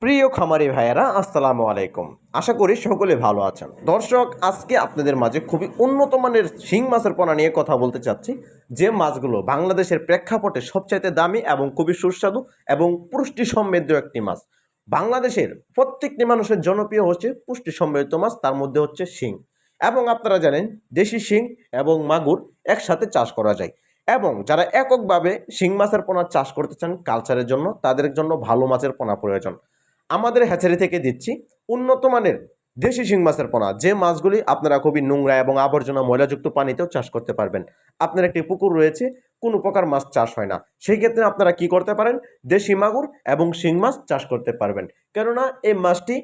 প্রিয় খামারি ভাইয়েরা, আসসালামু আলাইকুম। আশা করি সকলে ভালো আছেন। দর্শক, আজকে আপনাদের মাঝে খুবই উন্নত মানের শিং মাছের পোনা নিয়ে কথা বলতে চাচ্ছি। যে মাছগুলো বাংলাদেশের প্রেক্ষাপটে সবচাইতে দামি এবং খুবই সুস্বাদু এবং পুষ্টি সমৃদ্ধ একটি মাছ। বাংলাদেশের প্রত্যেকটি মানুষের জনপ্রিয় হচ্ছে পুষ্টি সমৃদ্ধ মাছ, তার মধ্যে হচ্ছে শিং। এবং আপনারা জানেন, দেশি শিং এবং মাগুর একসাথে চাষ করা যায়। এবং যারা এককভাবে শিং মাছের পোনা চাষ করতে চান কালচারের জন্য, তাদের জন্য ভালো মাছের পোনা প্রয়োজন। আমাদের হ্যাচারি থেকে দিচ্ছি উন্নত মানের দেশি শিং মাছের পোনা। যে মাছগুলি আপনারা খুবই নোংরা এবং আবর্জনা ময়লাযুক্ত পানিতেও চাষ করতে পারবেন। আপনার একটি পুকুর রয়েছে, কোনো প্রকার মাছ চাষ হয় না। সেই ক্ষেত্রে আপনারা কি করতে পারেন? দেশি মাগুর এবং শিং মাছ চাষ করতে পারবেন। কেননা এই মাছটি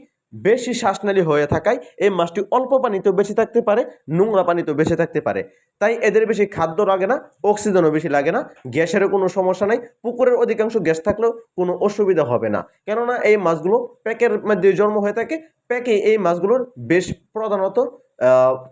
বেশি শ্বাসনালী হয়ে থাকায় এই মাছটি অল্প পানিতেও বেঁচে থাকতে পারে, নোংরা পানিতেও বেঁচে থাকতে পারে। তাই এদের বেশি খাদ্য লাগে না, অক্সিজেনও বেশি লাগে না, গ্যাসেরও কোনো সমস্যা নাই, পুকুরের অধিকাংশ গ্যাস থাকলেও কোনো অসুবিধা হবে না। কেননা এই মাছগুলো প্যাকের মধ্যে জন্ম হয়ে থাকে, প্যাকে এই মাছগুলোর বেশ প্রধানত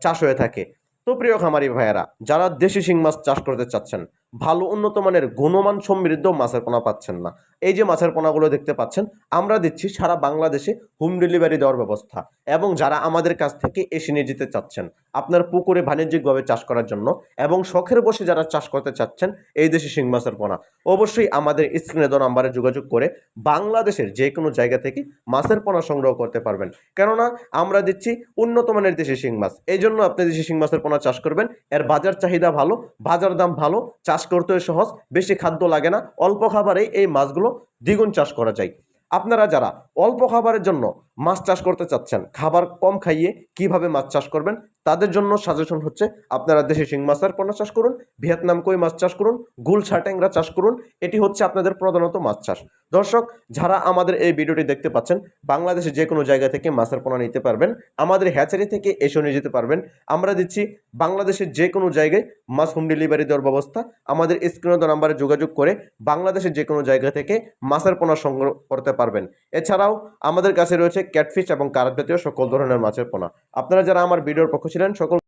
চাষ হয়ে থাকে। তো প্রিয় খামারি ভাইয়েরা, যারা দেশি শিং মাছ চাষ করতে চাচ্ছেন ভালো উন্নত মানের গুণমান সমৃদ্ধ মাছের পোনা পাচ্ছেন না। এই যে মাছের পোনাগুলো দেখতে পাচ্ছেন, আমরা দিচ্ছি সারা বাংলাদেশে হোম ডেলিভারি দেওয়ার ব্যবস্থা এবং যারা আমাদের কাছ থেকে এসে নিয়ে যেতে চাচ্ছেন, আপনার পুকুরে বাণিজ্যিকভাবে চাষ করার জন্য এবং শখের বসে যারা চাষ করতে চাচ্ছেন, এই দেশি শিং মাছের পোনা, অবশ্যই আমাদের স্ক্রিনে দেওয়া নাম্বারে যোগাযোগ করে বাংলাদেশের যে কোনো জায়গা থেকে মাছের পোনা সংগ্রহ করতে পারবেন। কেননা, আমরা দিচ্ছি উন্নত মানের দেশি শিং মাছ এই জন্য আপনি দেশি শিং মাছের পোনা চাষ করবেন। এর বাজার চাহিদা ভালো, বাজার দাম ভালো, চাষ করতে সহজ, বেশি খাদ্য লাগে না, অল্প খাবারেই এই মাছগুলো দ্বিগুণ চাষ করা যায়। আপনারা যারা অল্প খাবারের জন্য মাছ চাষ করতে চাচ্ছেন, খাবার কম খাইয়ে কীভাবে মাছ চাষ করবেন তাদের জন্য সাজেশন হচ্ছে, আপনারা দেশি শিং মাছের পোনা চাষ করুন, ভিয়েতনাম কই মাছ চাষ করুন, গুল ছাটেংরা চাষ করুন, এটি হচ্ছে আপনাদের প্রধানত মাছ চাষ। দর্শক, যারা আমাদের এই ভিডিওটি দেখতে পাচ্ছেন, বাংলাদেশে যে কোনো জায়গা থেকে মাছের পোনা নিতে পারবেন, আমাদের হ্যাচারি থেকে এসে নিয়ে যেতে পারবেন। আমরা দিচ্ছি বাংলাদেশের যে কোনো জায়গায় মাছ হোম ডেলিভারি দেওয়ার ব্যবস্থা। আমাদের স্ক্রিনত নাম্বারে যোগাযোগ করে বাংলাদেশের যে কোনো জায়গা থেকে মাছের পোনা সংগ্রহ করতে পারবেন। এছাড়াও আমাদের কাছে রয়েছে ক্যাটফিশ এবং কারাত জাতীয় সকল ধরনের মাছের পোনা। আপনারা যারা আমার ভিডিওর পক্ষ ছিলেন সকল